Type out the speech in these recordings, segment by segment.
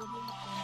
இலங்கை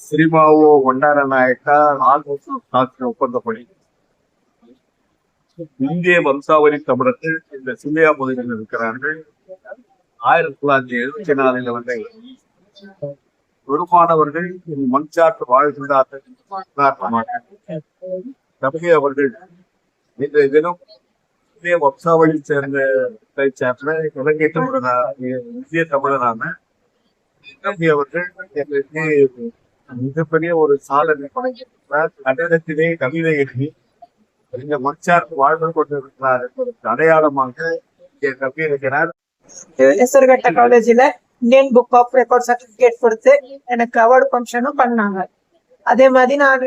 ಶ್ರೀಮಾವು ಭಂಡಾರ ನಾಯಕ ஆட்சி ஒப்பந்தப்படி இந்திய வம்சாவளி தமிழர்கள் இந்த சில்லியா பகுதியில் இருக்கிறார்கள் ஆயிரத்தி தொள்ளாயிரத்தி எழுபத்தி நாலுல வந்து பெருமானவர்கள் மண்சாற்று வாழ்கின்றார்கள் உதாரணமாக தம்பி அவர்கள் இன்றைய தினம் இந்திய வம்சாவளி சேர்ந்த சேர்ந்த இலங்கை தமிழரான இந்திய தமிழரான மிகப்பெரிய ஒரு சாதனை. படைத்திருக்கிறார் கவிதை எழுதி கொஞ்சம் மச்சார் வாழ்ந்து கொண்டிருக்கிறார். அடையாளமாக கவி இருக்கிறார் எசர்கட்ட காலேஜில் Indian book of record certificate கொடுத்து எனக்கு அவார்டு ஃபங்க்ஷனும் பண்ணாங்க. அதே மாதிரி நான்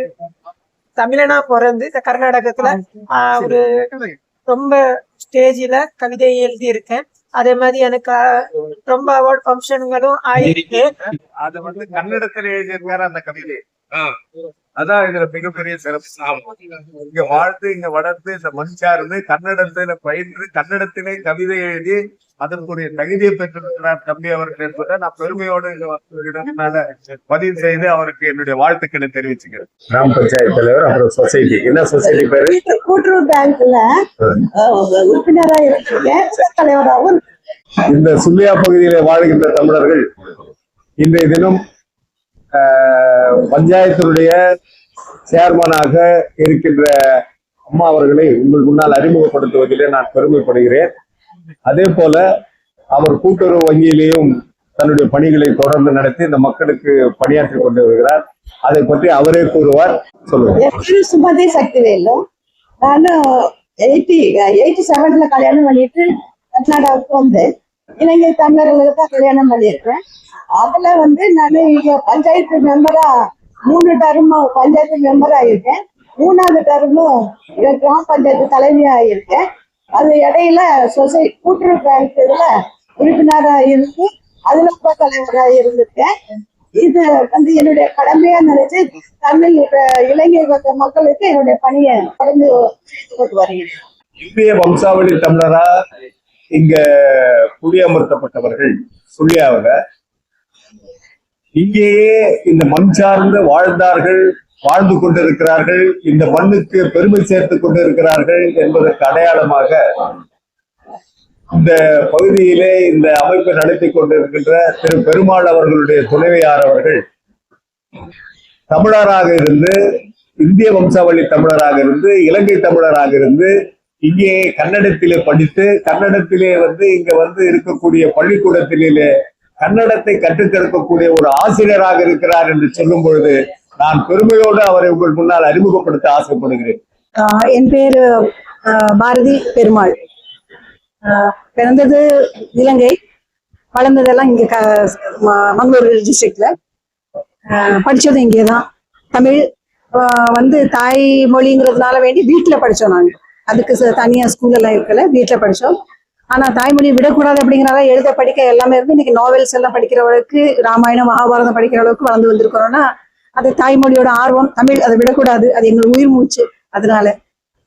தமிழனா பிறந்து இந்த கர்நாடகத்துல ஒரு ரொம்ப ஸ்டேஜில கவிதை எழுதியிருக்கேன். அதே மாதிரி எனக்கு ரொம்ப அவார்ட் ஃபங்க்ஷன்களும் ஆயிருக்கு. அது வந்து கன்னடத்தில் எழுதியிருக்காரு அந்த கவிதை. அதான் இதுல மிகப்பெரிய சிறப்பு. இங்க வாழ்ந்து இங்க வளர்ந்து இந்த மண் சார்ந்து கன்னடத்துல பயின்று கன்னடத்திலே கவிதை எழுதி அதற்குரிய தகுதியை பெற்றிருக்கிறார் தம்பி அவர்கள் என்பதை நான் பெருமையோடு இங்க பதிவு செய்து அவருக்கு என்னுடைய வாழ்த்துக்களை தெரிவிச்சுக்கிறேன். கிராம பஞ்சாயத்து தலைவர் அப்புறம் சொசைட்டி என்ன சொசைட்டி பேரு? கூட்டு- கூட்டுறவு பேங்க்ல உறுப்பினரா இருக்கீங்க தலைவராகவும் இந்த சுல்லியா பகுதியிலே வாழ்கின்ற தமிழர்கள் இன்றைய தினம் பஞ்சாயத்தினுடைய சேர்மனாக இருக்கின்ற அம்மா அவர்களை உங்கள் முன்னால் அறிமுகப்படுத்துவதிலே நான் பெருமைப்படுகிறேன். அதே போல அவர் கூட்டுறவு வங்கியிலேயும் தன்னுடைய பணிகளை தொடர்ந்து நடத்தி இந்த மக்களுக்கு பணியாற்றி கொண்டு வருகிறார். அதை பற்றி அவரே கூறுவார். சொல்லுவார் சுமதி சக்திவேலு. நானும் எயிட்டி எயிட்டி செவன்ல கல்யாணம் பண்ணிட்டு கர்நாடகாவுக்கு வந்தேன் இலங்கை தமிழர்களுக்கு தான் கல்யாணம் பண்ணியிருக்கேன். அதுல வந்து நான் இங்க பஞ்சாயத்து மெம்பரா மூணு டர்மும் பஞ்சாயத்து மெம்பரா இருக்கேன் மூணாவது டர்மும் கிராம பஞ்சாயத்து தலைமையா இருக்கேன் அது இடையில சொசை கூட்டுறவு பேங்க் இதுல உறுப்பினரா இருந்து அதுல உப தலைவரா இருந்திருக்கேன். இது வந்து என்னுடைய கடமையா நினைச்சு தமிழ் இலங்கை மக்களுக்கு என்னுடைய பணியை தொடர்ந்து கொண்டு வருகிறேன். இந்திய வம்சாவளி தமிழரா? இங்க குடியமர்த்தப்பட்டவர்கள் சுள்ளியாவில இங்கேயே இந்த மண் சார்ந்து வாழ்ந்தார்கள் வாழ்ந்து கொண்டிருக்கிறார்கள் இந்த மண்ணுக்கு பெருமை சேர்த்துக் கொண்டிருக்கிறார்கள் என்பதற்கு அடையாளமாக இந்த பகுதியிலே இந்த அமைப்பை நடத்தி கொண்டிருக்கின்ற திரு பெருமாள் அவர்களுடைய துணைவியார் அவர்கள் தமிழராக இருந்து இந்திய வம்சாவளி தமிழராக இருந்து இலங்கை தமிழராக இருந்து இங்கே கன்னடத்திலே படித்து கன்னடத்திலே வந்து இங்க வந்து இருக்கக்கூடிய பள்ளிக்கூடத்திலே கன்னடத்தை கற்றுத்தரக்கூடிய ஒரு ஆசிரியராக இருக்கிறார் என்று சொல்லும் பொழுது நான் பெருமையோடு அவரை உங்கள் முன்னால் அறிமுகப்படுத்த ஆசைப்படுகிறேன். என் பேரு பாரதி பெருமாள். பிறந்தது இலங்கை வளர்ந்ததெல்லாம் இங்க க- டிஸ்ட்ரிக்ட்ல படிச்சது இங்கே தான் தமிழ் வந்து தாய் மொழிங்கிறதுனால வேண்டி வீட்டுல படிச்சோம் நாங்க. அதுக்கு தனியாக ஸ்கூலெல்லாம் எல்லாம் இருக்கல வீட்டுல படிச்சோம். ஆனா தாய்மொழி விடக்கூடாது அப்படிங்கறதால எழுத படிக்க எல்லாமே இருந்து இன்னைக்கு நாவல்ஸ் எல்லாம் படிக்கிற அளவுக்கு ராமாயணம் மகாபாரதம் படிக்கிற அளவுக்கு வளர்ந்து வந்திருக்கிறோம்னா அது தாய்மொழியோட ஆர்வம் தமிழ் அதை விடக்கூடாது. அது எங்களுக்கு உயிர் மூச்சு. அதனால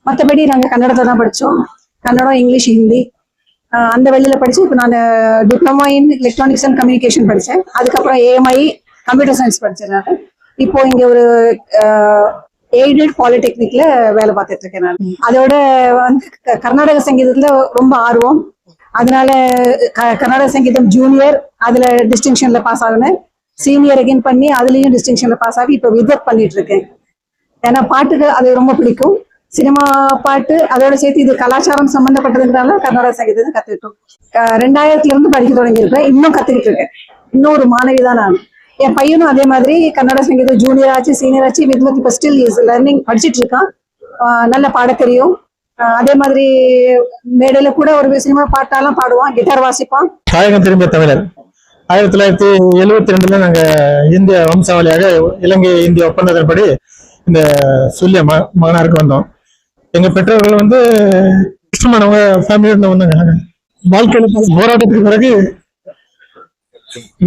மற்றபடி நாங்கள் கன்னடத்தை தான் படித்தோம் கன்னடம் இங்கிலீஷ் ஹிந்தி. அந்த வழியில் படித்து இப்போ நான் diploma in electronics and communication படித்தேன் அதுக்கப்புறம் ஏஎம்ஐ கம்ப்யூட்டர் சயின்ஸ் படித்தேன் நான். இப்போ இங்கே ஒரு எய்டட் பாலிடெக்னிக்ல வேலை பார்த்துட்டு இருக்கேன் நான். அதோட வந்து கர்நாடக சங்கீதத்துல ரொம்ப ஆர்வம். அதனால கர்நாடக சங்கீதம் ஜூனியர் அதுல டிஸ்டிங்ஷன்ல பாஸ் ஆகினேன் சீனியர் அகைன் பண்ணி அதுலயும் டிஸ்டிங்ஷன்ல பாஸ் ஆகி இப்போ விதர் பண்ணிட்டு இருக்கேன் ஏன்னா பாட்டுக்கு அது ரொம்ப பிடிக்கும். சினிமா பாட்டு அதோட சேர்த்து இது கலாச்சாரம் சம்பந்தப்பட்டதுனால கர்நாடக சங்கீதத்தை கத்துக்கிட்டோம். ரெண்டாயிரத்துல இருந்து படிக்க தொடங்கியிருக்கேன். இன்னும் கத்துக்கிட்டு இருக்கேன் இன்னும் ஒரு மாணவி தான் நான். என் பையனும் அதே மாதிரி கன்னட சங்கீதம் ஜூனியர் ஆச்சு சீனியர் ஆச்சு வித்வத் இப்போ ஸ்டில் இஸ் லேர்னிங் படிச்சுட்டு இருக்கான். நல்ல பாட தெரியும். அதே மாதிரி மேடையில கூட ஒரு சினிமா பாட்டாலாம் பாடுவான் கிட்டார் வாசிப்பான். தாயகம் திரும்ப தமிழர். ஆயிரத்தி தொள்ளாயிரத்தி எழுவத்தி ரெண்டுல நாங்க இந்திய வம்சாவளியாக இலங்கை இந்திய ஒப்பந்தத்தின்படி இந்த சொல்லிய மகனாருக்கு வந்தோம். எங்க பெற்றோர்கள் வந்து இஷ்டமானவங்க ஃபேமிலியோட இருந்து வந்தாங்க நாங்க. வாழ்க்கையில போராட்டத்துக்கு பிறகு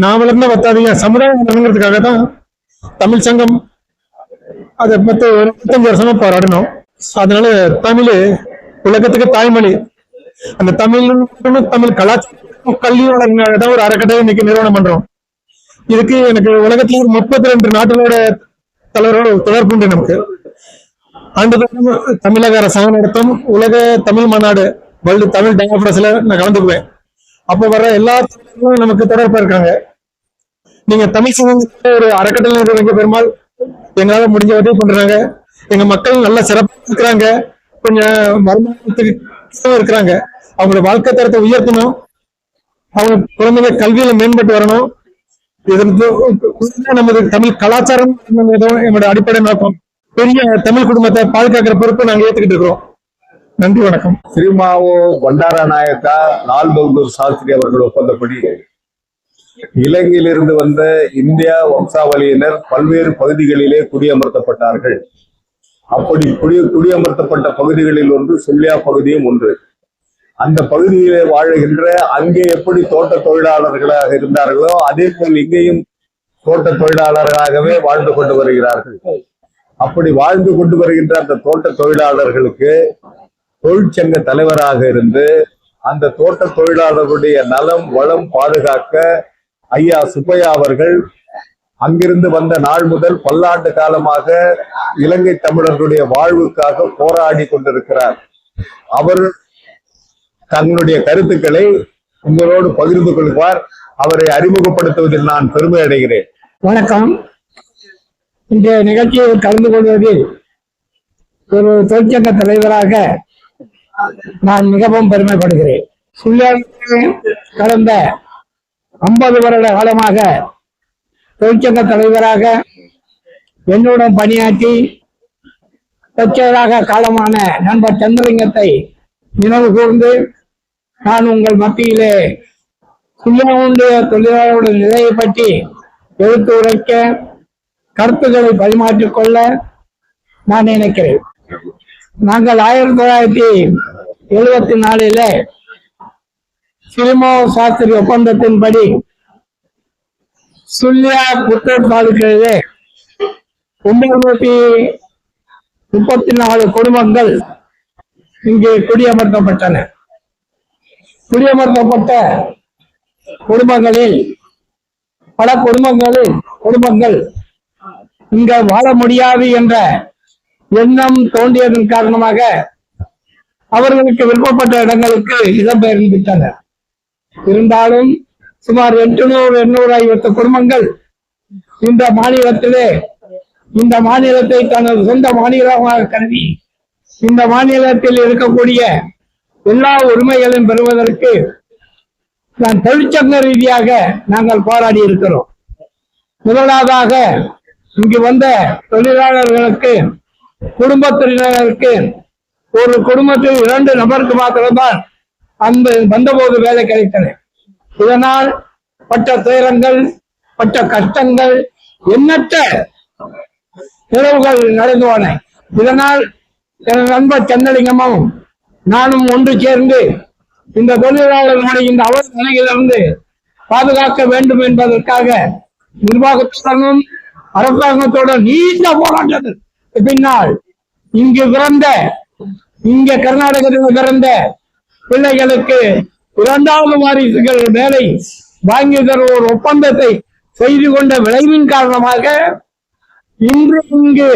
நான் வளர்ந்த பத்தாதீங்க சமுதாயம் வளருங்கிறதுக்காக தான் தமிழ் சங்கம் அதை பத்தி ஒரு முப்பத்தஞ்சு வருஷமா போராடினோம் அதனால தமிழ் உலகத்துக்கு தாய்மொழி. அந்த தமிழ் தமிழ் கலாச்சாரம் கல்வி தான் ஒரு அறக்கட்டளை இன்னைக்கு நிறுவனம் பண்றோம். இதுக்கு எனக்கு உலகத்துல ஒரு முப்பத்தி ரெண்டு நாடுகளோட தலைவரோட தொடர்பு உண்டு நமக்கு. ஆண்டுதோறும் தமிழக அரசாங்கம் நடத்தும் உலக தமிழ் மாநாடு வேர்ல்டு தமிழ் டெமோக்ரஸில நான் கலந்துக்குவேன். அப்போ வர எல்லா நமக்கு தொடர்பா இருக்காங்க. நீங்க தமிழ் சமூகத்துல ஒரு அறக்கட்டளை நிறுவனங்க பெருமாள் எங்களால முடிஞ்ச உதவி பண்றாங்க. எங்க மக்கள் நல்ல சிறப்பா இருக்கிறாங்க. கொஞ்சம் வருமானத்துக்கு இருக்கிறாங்க. அவங்களோட வாழ்க்கை தரத்தை உயர்த்தணும். அவங்க குழந்தைங்க கல்வியில மேம்பட்டு வரணும். நமது தமிழ் கலாச்சாரம் என்பதும் என்னோட அடிப்படை நோக்கம். பெரிய தமிழ் குடும்பத்தை பாதுகாக்கிற பொறுப்பை நாங்க ஏத்துக்கிட்டு இருக்கிறோம். நன்றி வணக்கம். திருமாவோ பண்டார நாயக்கா லால் பகதூர் சாஸ்திரி அவர்கள் ஒப்பந்தப்படி இலங்கையிலிருந்து வந்த இந்தியா வம்சாவளியினர் பல்வேறு பகுதிகளிலே குடியமர்த்தப்பட்டார்கள். அப்படி குடி குடியமர்த்தப்பட்ட பகுதிகளில் ஒன்று சொல்லியா பகுதியும் ஒன்று. அந்த பகுதியிலே வாழுகின்ற அங்கே எப்படி தோட்ட தொழிலாளர்களாக இருந்தார்களோ அதே போல் இங்கேயும் தோட்ட தொழிலாளர்களாகவே வாழ்ந்து கொண்டு வருகிறார்கள். அப்படி வாழ்ந்து கொண்டு வருகின்ற அந்த தோட்ட தொழிலாளர்களுக்கு தொழிற்சங்க தலைவராக இருந்து அந்த தோட்ட தொழிலாளர்களுடைய நலம் வளம் பாதுகாக்க ஐயா சுப்பையா அவர்கள் அங்கிருந்து வந்த நாள் முதல் பல்லாண்டு காலமாக இலங்கை தமிழர்களுடைய வாழ்வுக்காக போராடி கொண்டிருக்கிறார். அவர் தங்களுடைய கருத்துக்களை உங்களோடு பகிர்ந்து கொள்வார். அவரை அறிமுகப்படுத்துவதில் நான் பெருமை அடைகிறேன். வணக்கம். இந்த நிகழ்ச்சியில் கலந்து கொள்வதில் ஒரு தொழிற்சங்க தலைவராக நான் மிகவும் பெருமைப்படுகிறேன். சுள்ளியாவில் கடந்த ஐம்பது வருட காலமாக தொழிற்சங்க தலைவராக என்னுடன் பணியாற்றி தச்சராக காலமான நண்பர் சந்திரலிங்கத்தை நினைவு கூர்ந்து நான் உங்கள் மத்தியிலே சுயமுடைய தொழிலாளர்களுடைய நிலையை பற்றி எடுத்து உரைக்க கருத்துக்களை பரிமாற்றிக் கொள்ள நான் நினைக்கிறேன். நாங்கள் ஆயிரத்தி தொள்ளாயிரத்தி எழுபத்தி நாலில சிறுமோ சாஸ்திரி ஒப்பந்தத்தின்படி சுல்லியா புத்தர் தாலுக்கிலே ஒன்பது முப்பத்தி நாலு குடும்பங்கள் இங்கே குடியமர்த்தப்பட்டன. குடியமர்த்தப்பட்ட குடும்பங்களில் பல குடும்பங்களில் குடும்பங்கள் இங்க வாழ முடியாது என்ற எண்ணம் தோன்றியதன் காரணமாக அவர்களுக்கு விருப்பப்பட்ட இடங்களுக்கு இடம்பெயர்ந்து விட்டனர் இருந்தாலும் சுமார் எட்டுநூறு எண்ணூறு ஐம்பத்து குடும்பங்கள் இந்த மாநிலத்திலே இந்த மாநிலத்தை தனது சொந்த மாநிலமாக கருதி இந்த மாநிலத்தில் இருக்கக்கூடிய எல்லா உரிமைகளையும் பெறுவதற்கு நான் தொழிற்சங்க ரீதியாக நாங்கள் போராடி இருக்கிறோம். முதலாவதாக இங்கு வந்த தொழிலாளர்களுக்கு குடும்பத்தினருக்கு ஒரு குடும்பத்தில் இரண்டு நபருக்கு மாத்திரம்தான் அந்த வந்தபோது வேலை கிடைத்தது. இதனால் பட்ட துயரங்கள் பட்ட கஷ்டங்கள் எண்ணற்ற நிறவுகள் நடந்து போன. இதனால் எனது நண்பர் சென்னலிங்கமும் நானும் ஒன்று சேர்ந்து இந்த தொழிலாளர்களுடைய இந்த அவல நிலையிலிருந்து பாதுகாக்க வேண்டும் என்பதற்காக நிர்வாகத்துடனும் அரசாங்கத்துடன் நீண்ட போராட்டத்திற்கு பின்னால் இங்கு பிறந்த இங்க கர்நாடகத்தில் பிறந்த பிள்ளைகளுக்கு இரண்டாவது வாரிசுகள் வேலை வாங்கி தரும் ஒரு ஒப்பந்தத்தை செய்து கொண்ட விளைவின் காரணமாக இன்று இங்கு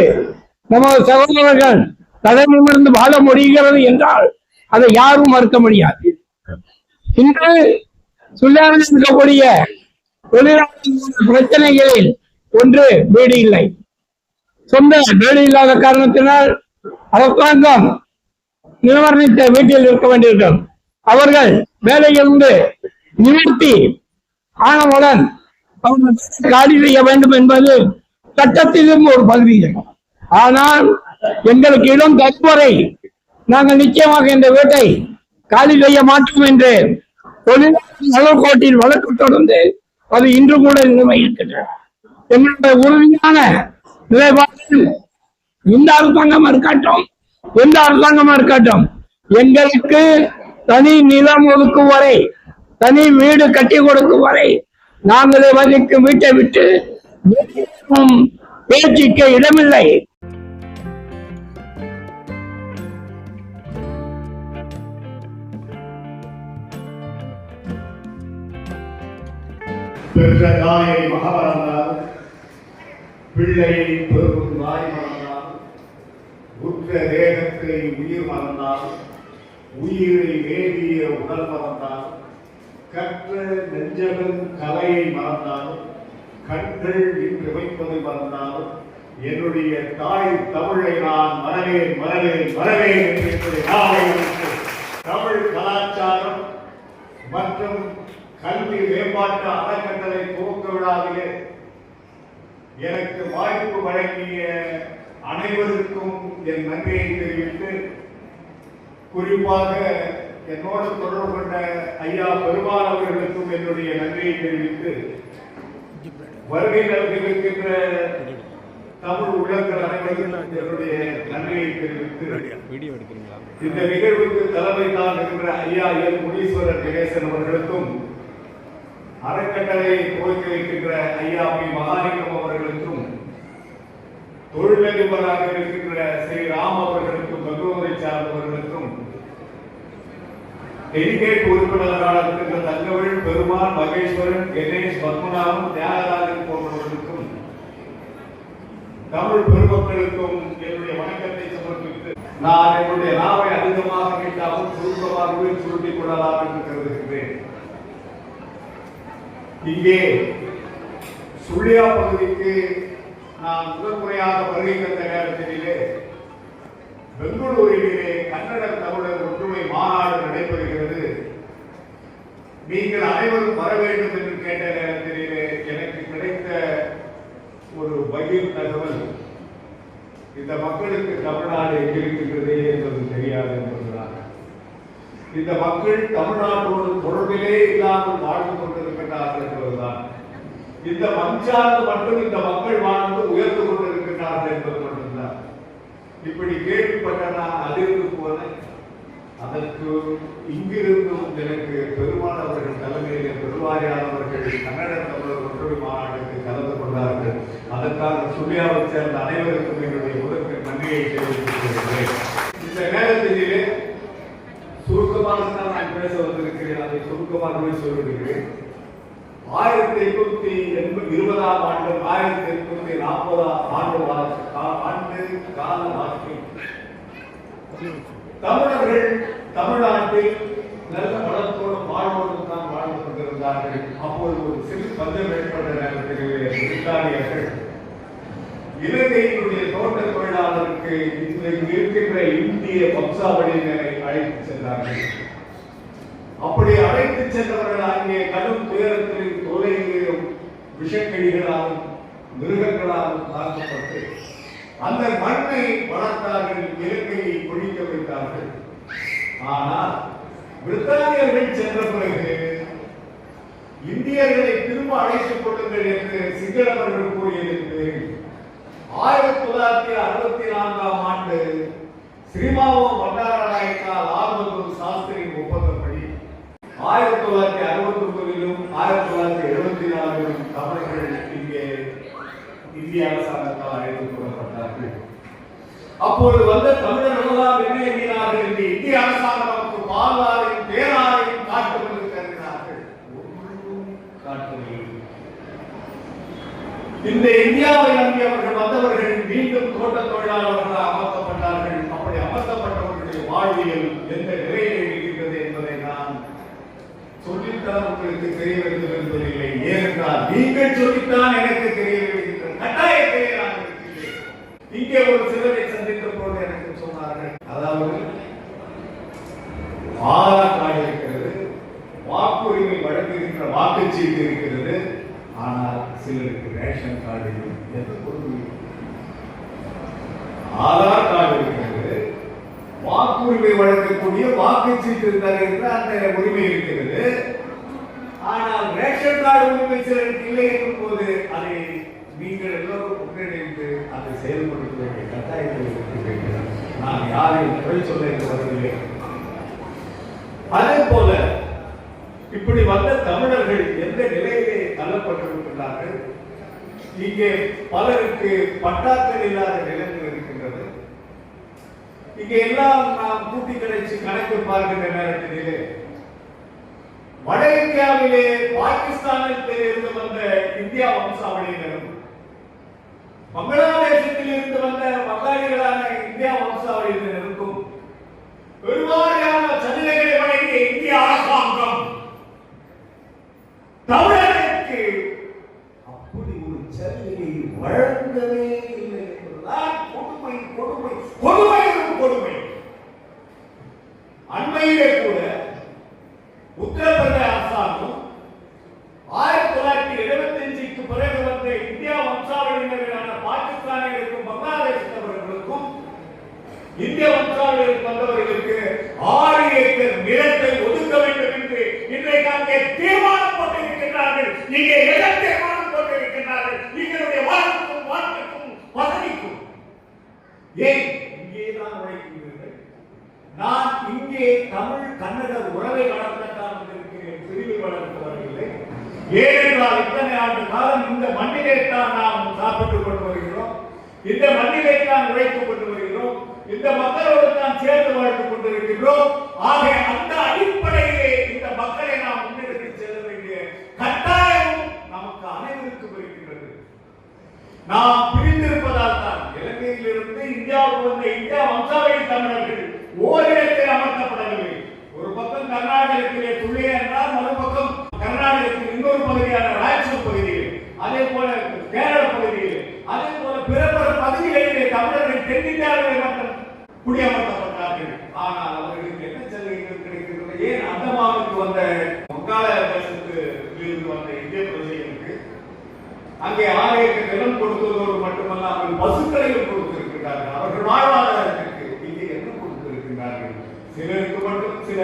நமது சகோதரர்கள் தலைமையிலிருந்து வாழ முடிகிறது என்றால் அதை யாரும் மறுக்க முடியாது. இன்று சுல்லாவில் இருக்கக்கூடிய தொழிலாளர் பிரச்சனைகளில் ஒன்று வீடு இல்லை. சொந்த வேலை இல்லாத காரணத்தினால் அரசாங்கம் நிர்வகித்த வீட்டில் இருக்க வேண்டியிருக்கும். அவர்கள் வேலையிலிருந்து நிறுத்தி ஆனவுடன் அவர்கள் காலி செய்ய வேண்டும் என்பது சட்டத்திலும் ஒரு பகுதி. ஆனால் எங்களுக்கு இடம் தற்போரை நாங்கள் நிச்சயமாக இந்த வீட்டை காலி செய்ய மாட்டோம் என்று தொழிலாளர் நலக்கோட்டில் வழக்கு தொடர்ந்து அது இன்று கூட நிலைமை இருக்கின்றது. எங்களுடைய உறுதியான நிலைப்பாட்டில் இந்த அரசாங்கம் இருக்கட்டும் எந்த அரசாங்கமா இருக்கட்டும் எங்களுக்கு தனி நிலம் ஒதுக்கும் வரை தனி வீடு கட்டி கொடுக்கும் வரை நாங்கள் வசிக்கும் வீட்டை விட்டு பேச்சுக்கு இடமில்லை. பெற்ற தாயை மகமறந்தார் பிள்ளை பெரும் தாய் உற்ற தேகத்தை உயிர் மறந்தால் உயிரை வேதிய உடல் மறந்தால் கற்ற நெஞ்சவன் கலையை மறந்தால் கண்கள் இன்று வைப்பதை மறந்தால் என்னுடைய தாய் தமிழை நான் மறவேன் மறவேன் மறவேன் என்று தமிழ் கலாச்சாரம் மற்றும் கல்வி மேம்பாட்டு அறக்கட்டளை துவக்க விழாவிலே எனக்கு வாய்ப்பு வழங்கிய அனைவருக்கும் என் நன்றியை தெரிவித்து குறிப்பாக என்னோடு தொடர்பு கொண்ட ஐயா பெருமாள் அவர்களுக்கும் என்னுடைய நன்றியை தெரிவித்து வருகை நல்கிருக்கின்ற தமிழ் உள்ளங்கள் அனைவருக்கும் என்னுடைய நன்றியை தெரிவித்து இந்த நிகழ்வுக்கு தலைமை தான் இருக்கிற ஐயா எல் முனீஸ்வரர் கணேசன் அவர்களுக்கும் அறக்கட்டளை துவக்கி வைக்கின்ற ஐயா பி மகாலிங்கம் அவர்கள் தொழிலதிபராக இருக்கின்ற ஸ்ரீ ராம் அவர்களுக்கும் பகவதை சார்ந்தவர்களுக்கும் டெலிகேட் உறுப்பினர்களாக இருக்கின்ற தங்கவேல் பெருமாள் மகேஸ்வரன் கணேஷ் பத்மநாபன் தியாகராஜன் போன்றவர்களுக்கும் தமிழ் பெருமக்களுக்கும் என்னுடைய வணக்கத்தை சமர்ப்பித்து நான் என்னுடைய நாவை அதிகமாக கேட்டாலும் சுருக்கமாகவே சுருட்டிக் கொள்ளலாம் என்று கருதுகிறேன் இங்கே சுள்ளியா பகுதிக்கு நான் முதன்முறையாக வருகை தந்த நேரத்திலே பெங்களூரிலே கன்னட தமிழர் ஒற்றுமை மாநாடு நடைபெறுகிறது. நீங்கள் அனைவரும் வர வேண்டும் என்று கேட்ட நேரத்திலே எனக்கு கிடைத்த ஒரு பகிர் தகவல் இந்த மக்களுக்கு தமிழ்நாடு எங்கிருக்கின்றது என்பது தெரியாது என்பதுதான். இந்த மக்கள் தமிழ்நாட்டோடு தொடர்பிலே இல்லாமல் வாழ்ந்து கொண்டிருக்கிறார்கள் இந்த மஞ்சார்ந்து மட்டும் இந்த மக்கள் வாழ்ந்து உயர்ந்து கொண்டிருக்கிறார்கள் என்பது மட்டும்தான். இப்படி கேள்விப்பட்ட நான் அதிர்ந்து போனேன். அதற்கு இங்கிருந்தும் எனக்கு பெருமாள் அவர்கள் தலைமையில் பெருவாரியானவர்கள் கன்னட தமிழர் ஒற்றுமை மாநாட்டுக்கு கலந்து கொண்டார்கள். அதற்காக சுழியாவை சேர்ந்த அனைவருக்கும் என்னுடைய முதற்கு நன்றியை தெரிவித்துக் இந்த நேரத்திலே சுருக்கமாக தான் நான் பேச வந்திருக்கிறேன். அதை சுருக்கமாகவே சொல்லிவிடுகிறேன் ஆயிரத்தி எட்நூத்தி எண்பது இருபதாம் ஆண்டு ஆயிரத்தி எட்நூத்தி நாற்பதாம் ஆண்டு ஆண்டு கால வாக்கில் தமிழர்கள் தமிழ்நாட்டில் நல்ல வளத்தோடும் வாழ்வோடும் தான் வாழ்ந்து கொண்டிருந்தார்கள். அப்போது ஒரு சிறு பஞ்சம் ஏற்பட்ட நேரத்திலே பிரித்தானியர்கள் இலங்கையினுடைய தோட்ட தொழிலாளருக்கு இன்றைக்கு இருக்கின்ற இந்திய வம்சாவளியினரை அழைத்து சென்றார்கள். அப்படி அழைத்து சென்றவர்கள் அங்கே கடும் துயரத்தில் தொலைவிலும் விஷக்கடிகளாலும் மிருகங்களாலும் தாக்கப்பட்டு அந்த மண்ணை வளர்த்தார்கள் இலங்கையை பொழிக்க வைத்தார்கள். ஆனால் பிரித்தானியர்கள் சென்ற பிறகு இந்தியர்களை திரும்ப அழைத்துக் கொள்ளுங்கள் என்று சிங்களவர்கள் கூறியதற்கு பிறகு ஆயிரத்தி தொள்ளாயிரத்தி அறுபத்தி நான்காம் ஆண்டு ஸ்ரீமாவோ பண்டாரநாயக்கால் ஆறுபத்தொரு சாஸ்திரியின் ஒப்பந்தப்படி ஆயிரத்தி தொள்ளாயிரத்தி அறுபத்தி ஒன்பதிலும் ஆயிரத்தி தொள்ளாயிரத்தி எழுபத்தி நாலிலும் தமிழர்கள் இங்கே இந்திய அரசாங்கத்தால் அழைத்துக் கொள்ளப்பட்டார்கள். அப்போது வந்த தமிழர் தமிழர்களெல்லாம் என்ன எண்ணினார்கள் என்று இந்திய அரசாங்கம் நமக்கு பாலாரையும் தேனாரையும் காட்டும் கருதினார்கள். காட்டவில்லை. இந்த இந்தியாவை நம்பி அவர்கள் வந்தவர்கள் மீண்டும் தோட்ட தொழிலாளர்களாக அமர்த்தப்பட்டார்கள். அப்படி அமர்த்தப்பட்டவர்களுடைய வாழ்வியல் எந்த நிலையில் இருக்கின்றது என்பதை நான் சொல்லித்தான் உங்களுக்கு தெரிய வேண்டும் என்பதில்லை. ஏனென்றால் நீங்கள் சொல்லித்தான் எனக்கு தெரிய இங்கே ஒரு சிலரை சந்தித்த போது எனக்கு சொன்னார்கள் அதாவது ஆதார் இருக்கிறது வாக்குரிமை வழங்குகின்ற வாக்குச்சீட்டு இருக்கிறது ஆனால் சிலருக்கு ரேஷன் கார்டு இல்லை. எந்த பொருள் ஆதார் கார்டு இருக்கிறது வாக்குரிமை வழங்கக்கூடிய வாக்குச்சீட்டு தருகின்ற அந்த உரிமை இருக்கிறது ஆனால் ரேஷன் கார்டு உரிமை சிலருக்கு இல்லை என்னும் போது அதை நீங்கள் எல்லோரும் ஒன்றிணைந்து அதை செயல்படுத்த வேண்டிய கட்டாயத்தில் இருக்கிறீர்கள் நான் யாரையும் குறை சொல்ல வரவில்லை. அதே போல இப்படி வந்த தமிழர்கள் எந்த நிலையிலே தள்ளப்பட்டிருக்கிறார்கள் இங்கே பலருக்கு பட்டாக்கள் இல்லாத நிலங்கள் இருக்கின்றது. இங்கே எல்லாம் நாம் கூட்டி கிடைச்சு கணக்கு பார்க்கின்ற நேரத்திலே வட இந்தியாவிலே பாகிஸ்தானத்தில் இருந்து வந்த இந்தியா வம்சாவளியினரும் பங்களாதேசத்தில் இருந்து வந்த பங்காளிகளான இந்தியா வம்சாவளியினருக்கும் பெருவாரியான சலுகைகளை வழங்கிய இந்திய அரசாங்கம் தமிழருக்கு அப்படி ஒரு சலுகையை வழங்கவே இல்லை என்பதுதான் கொடுமை கொடுமை கொடுமை கொடுமை. அண்மையிலே கூட உத்தரப்பிரதேச அரசாங்கம் ஆயிரத்தி தொள்ளாயிரத்தி எழுபத்தி அஞ்சுக்கு பிறகு வந்த இந்தியா வம்சாவளியினரான பாகிஸ்தானியர்களுக்கும் பங்களாதேசத்தவர்களுக்கும் இந்திய வம்சாவளியில் வந்தவர்களுக்கு ஆறு ஏக்கர் நிலத்தை ஒதுக்க வேண்டும் என்று இன்றைக்கு அங்கே தீர்மானம் போட்டிருக்கின்றார்கள். இங்கே எதை தீர்மானம் போட்டிருக்கின்றார்கள்? எங்களுடைய வாழ்க்கைக்கும் வாழ்க்கைக்கும் வசதிக்கும். ஏன் இங்கேதான் உழைக்கின்றீர்கள்? நான் இங்கே தமிழ் கன்னட உறவை வளர்க்கத்தான் வந்திருக்கிறேன். பிரிவு வளர்த்து வரவில்லை ஏனென்றால் இத்தனை ஆண்டு காலம் இந்த மண்ணிலே தான் நாம் சாப்பிட்டுக் கொண்டு வருகிறோம். இந்த மண்ணிலே தான் உழைத்துக் கொண்டு வருகிறோம். இந்த மக்களோடு தான் சேர்ந்து வாழ்ந்து கொண்டிருக்கின்றோம். ஆகவே அந்த அடிப்படையிலே இந்த மக்களை நாம் முன்னெடுத்து செல்ல வேண்டிய கட்டாயம் நமக்கு அனைவருக்கும் இருக்கின்றது நாம் பிரிந்திருப்பதால் தான் இலங்கையிலிருந்து இந்தியாவுக்கு வந்த இந்தியா வம்சாவளி தமிழர்கள் ஓரிடத்தில் அமர்த்தப்படவில்லை ஒரு பக்கம் கர்நாடகத்திலே துள்ளிய என்றால் மறுபக்கம் கர்நாடகத்தின் இன்னொரு பகுதியான ராய்ச்சூர் பகுதியில் அதே போல கேரள பகுதியில் அதே போல பிற பிற பகுதிகளிலே தமிழர்கள் தென்னிந்தியாவிலே மட்டும் குடியமர்த்தப்பட்டார்கள் ஆனால் அவர்களுக்கு என்ன சலுகைகள் கிடைக்கின்றன ஏன் அந்தமானுக்கு வந்த வங்காள தேசத்தில் இருந்து வந்த இந்திய பிரஜைகளுக்கு அங்கே ஆலயத்தை நிலம் கொடுத்ததோடு மட்டுமல்லாமல் பசுக்களையும் கொடுத்திருக்கிறார்கள் அவர்கள் வாழ்வாதாரத்திற்கு இங்கே என்ன கொடுத்திருக்கிறார்கள் சிலருக்கு மட்டும் சில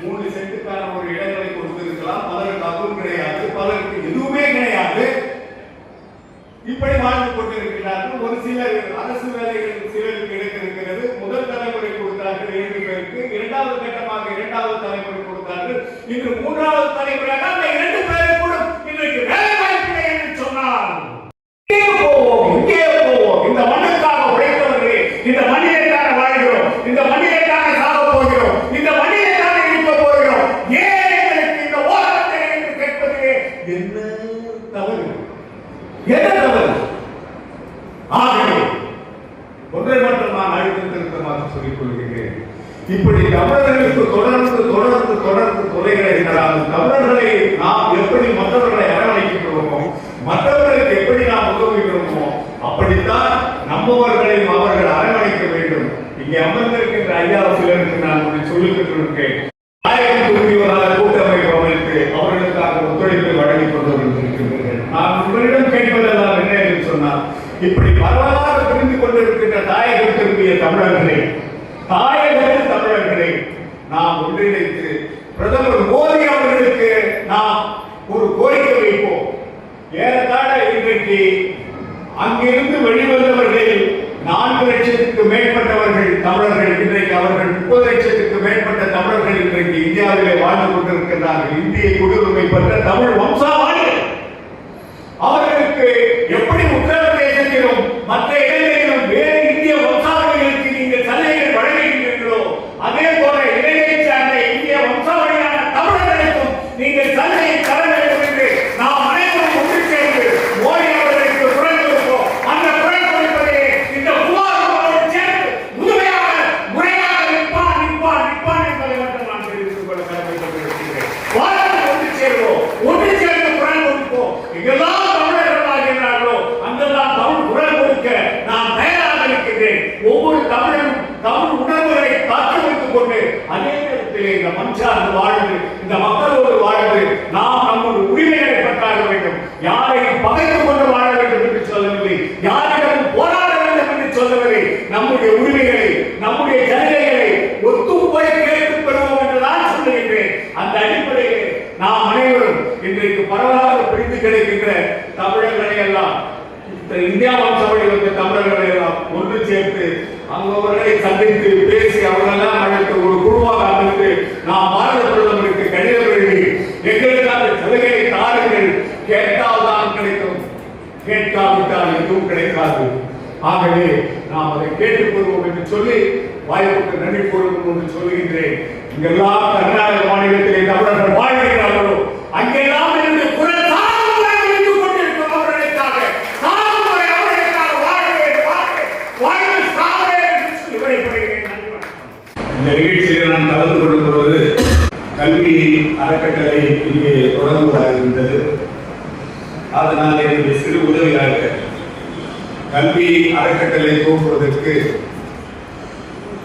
மூணு சென்ட்டுக்கான ஒரு இடங்களை கொடுத்திருக்கலாம் பலருக்கு அதுவும் கிடையாது பலருக்கு எதுவுமே கிடையாது இப்படி வாழ்ந்து கொண்டிருக்கிறார்கள் ஒரு சிலர் அரசு வேலைகள் சிலருக்கு கிடைத்திருக்கிறது முதல் தலைமுறை கொடுத்தார்கள் ஏழு பேருக்கு இரண்டாவது கட்டமாக இரண்டாவது தலைமுறை கொடுத்தார்கள் இன்று மூன்றாவது தலைமுறையாக அந்த இரண்டு பேருக்கு கூட இன்றைக்கு வேலை வாய்ப்பில்லை என்று சொன்னால் இங்கே போவோம் இங்கே போவோம் இந்த மண்ணுக்காக உழைத்தவர்களே இந்த மண்ணிலேக்காக வாழ்கிறோம் இந்த மண்ணிலேக்காக சாக போகிறோம் இந்த மண்ணிலேக்காக இருக்க போகிறோம் ஏன் எங்களுக்கு இந்த ஓரத்தை என்று கேட்பதிலே என்ன தவறு என்ன தவறு ஆகவே ஒன்றை மட்டும் நான் அழுத்தம் திருத்தமாக சொல்லிக் கொள்கிறேன் இப்படி தமிழர்களுக்கு தொடர்ந்து தொடர்ந்து தொடர்ந்து தொலைகளை தமிழர்களை நாம் எப்படி மற்றவர்களை அரவணைக்கின்றோமோ மற்றவர்களுக்கு எப்படி நாம் உதவுகிறோமோ அப்படித்தான் நம்மவர்களையும் அவர்கள் அரவணைக்க வேண்டும். இங்கே அமர்ந்திருக்கின்ற ஐயா சிலருக்கு நான் சொல்லிக் கொண்டிருக்கேன் ஆயிரத்தி உரிமையாளர் கூட்டமைப்பு அமைத்து அவர்களுக்காக ஒத்துழைப்பை வழங்கிக் கொண்டு வந்திருக்கின்றீர்கள் நான் உங்களிடம் கேட்பதெல்லாம் என்ன என்று சொன்னால் இப்படி பரவலாக புரிந்து கொண்டிருக்கின்ற தாயகம் திரும்பிய தமிழர்களே தாயகத்து தமிழர்களே நாம் ஒன்றிணைத்து பிரதமர் மோடி அவர்களுக்கு நாம் ஒரு கோரிக்கை வைப்போம். ஏறத்தாழ இன்றைக்கு அங்கிருந்து வெளிவந்தவர்களில் நான்கு லட்சத்துக்கு மேற்பட்டவர்கள் தமிழர்கள் இன்றைக்கு அவர்கள் முப்பது லட்சத்துக்கு மேற்பட்ட தமிழர்கள் இன்றைக்கு இந்தியாவிலே வாழ்ந்து கொண்டிருக்கிறார்கள் இந்திய குடியுரிமை பெற்ற தமிழ் வம்சா சார்ந்து வாழ்வு இந்த மக்களோடு வாழ்வு நாம் நம்முடைய உரிமைகளை பற்றாக வேண்டும். யாரையும் பகைத்துக் கொண்டு வாழ வேண்டும் என்று சொல்லவில்லை. யாரிடம் போராட வேண்டும் என்று சொல்லவில்லை. நம்முடைய உரிமைகளை நம்முடைய சலுகைகளை ஒத்துப்போய் கேட்டுக் கொள்வோம் என்று நான் சொல்லுகின்றேன். அந்த அடிப்படையில் நாம் அனைவரும் இன்றைக்கு பரவலாக பிரிந்து கிடைக்கின்ற தமிழர்களை எல்லாம் இந்தியா தமிழ் வந்த தமிழர்களை எல்லாம் ஒன்று சேர்த்து அவர்களை சந்தித்து பேசி அவர்கள் கிடைக்காது ஆகவே நாம் அதை கேட்டுக்கொள்வோம் என்று சொல்லி வாய்ப்புக்கு நன்றி கூறுவோம் என்று சொல்லுகின்றேன். இங்கெல்லாம் கர்நாடக மாநிலத்திலே தமிழர்கள் வாழ்கிறார்களோ அங்கெல்லாம் இருந்து குரல் இந்த நிகழ்ச்சியில் நான் கலந்து கொள்ளும் கல்வி அறக்கட்டளை இங்கே தொடங்குவதாக இருந்தது அதனால் என்னுடைய சிறு உதவியாக கல்வி அறக்கட்டளை தூக்குவதற்கு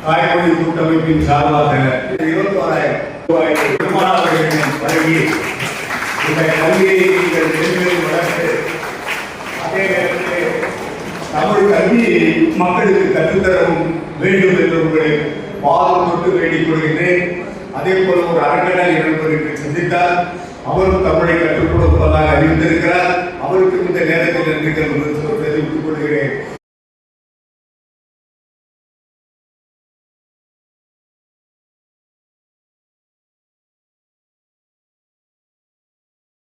தாய்மொழி கூட்டமைப்பின் சார்பாக இருபத்தோராயிரம் ரூபாய் பெருமானாளர்களிடம் வழங்கி இந்த கல்வியை நீங்கள் மேன்மேலும் வளர்த்து அதே நேரத்தில் தமிழ் கல்வியை மக்களுக்கு கற்றுத்தரவும் வேண்டும் என்று உங்களை பாதம் தொட்டு வேண்டிக் கொள்கின்றேன். அதே போல ஒரு அறக்கட்டளை நண்பருக்கு சிந்தித்தால் அவரும் தமிழை கற்றுக் கொடுப்பதாக அறிவித்திருக்கிறார் அவருக்கு இந்த நேரத்தில் நன்றிகள் தெரிவித்துக் கொள்கிறேன்